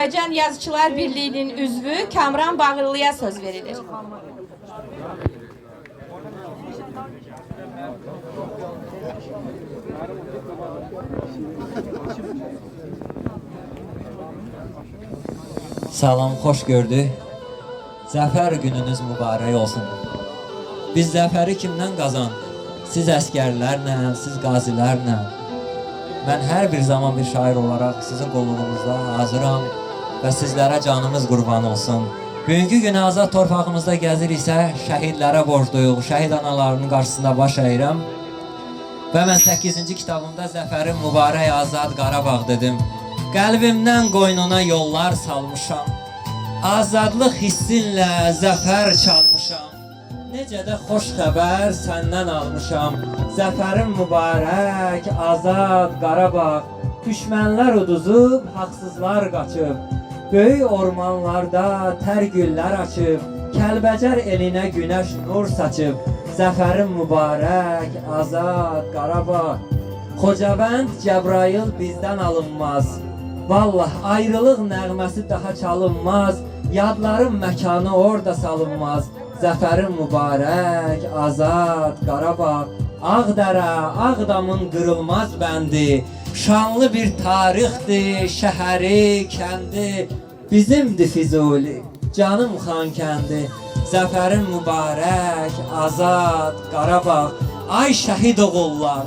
Azərbaycan Yazıçılar Birliyinin üzvü Kamran Bağırlıya söz verilir. Salam, xoş gördük. Zəfər gününüz mübarək olsun. Biz zəfəri kimdən qazandıq? Siz əskərlərlə, siz qazilərlə. Mən hər bir zaman bir şair olaraq sizin qulluğunuzda hazıram və sizlərə canımız qurban olsun. Bugünkü gün azad torpağımızda gəziriksə, şəhidlərə borcluyuq. Şəhid analarının qarşısında baş əyirəm. Və mən 8-ci kitabımda Zəfərin mübarək azad Qarabağ dedim. Qəlbimdən qoynuna yollar salmışam. Azadlıq hissinlə zəfər çalmışam. Necə də xoş xəbər səndən almışam. Zəfərin mübarək, azad Qarabağ. Düşmənlər uduzub, haqsızlar qaçıb. Böyük ormanlarda tər güllər açıb. Kəlbəcər elinə günəş nur saçıb. Zəfərin mübarək, azad Qarabağ. Xocavənd Cəbrayıl bizdən alınmaz. Vallah ayrılıq nəğməsi daha çalınmaz. Yadların məkanı orada salınmaz. Zəfərin mübarək, azad Qarabağ. Ağdərə, Ağdamın qırılmaz bəndi. Şanlı bir tarixdir, şəhəri, kəndi. Bizimdir Füzuli, canım xan kəndi. Zəfərin mübarək, azad Qarabağ. Ay şəhid oğullar,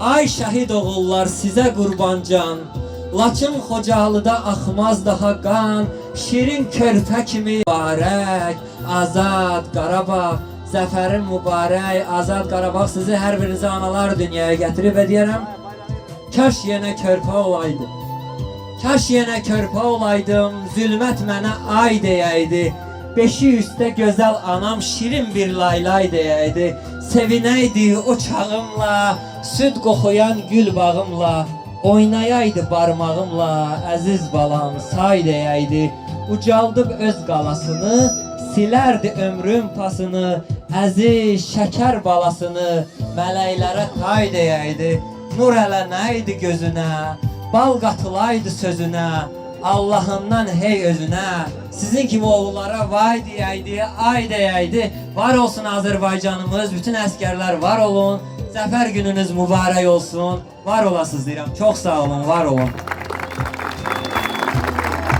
ay şəhid oğullar sizə qurban can. Laçın Xocalıda axmaz daha qan, şirin körpə kimi mübarək, azad Qarabağ. Zəfərin mübarək, azad Qarabağ sizi hər birinizi analar dünyaya gətirib və deyərəm, kaş yenə körpə olaydım. Kaş yenə körpə olaydım, zülmət mənə ay deyəydi. Beşi üstə gözəl anam şirin bir laylay deyəydi. Sevinəydi o çağımla, süd qoxuyan gül bağımla. Oynayaydı barmağımla, əziz balam say deyəydi. Ucaldıb öz qalasını, silərdi ömrüm pasını. Əziz şəkər balasını, mələklərə tay deyəydi. Nur hələ nə idi gözünə, bal qatılaydı sözünə. Allahından hey özünə Sizin kimi oğullara vay deyəydi, ay deyəydi. Var olsun Azərbaycanımız, bütün əskərlər var olun Zəfər gününüz mübarək olsun. Var olasınız deyirəm, çox sağ olun, var olun.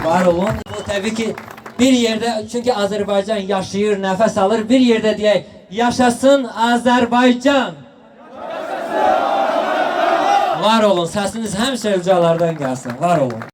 Var olun Bu təbii ki bir yerdə çünki Azərbaycan yaşayır, nəfəs alır Bir yerdə deyək, yaşasın Azərbaycan Var olun, səsiniz həmişə ucalardan gəlsin, var olun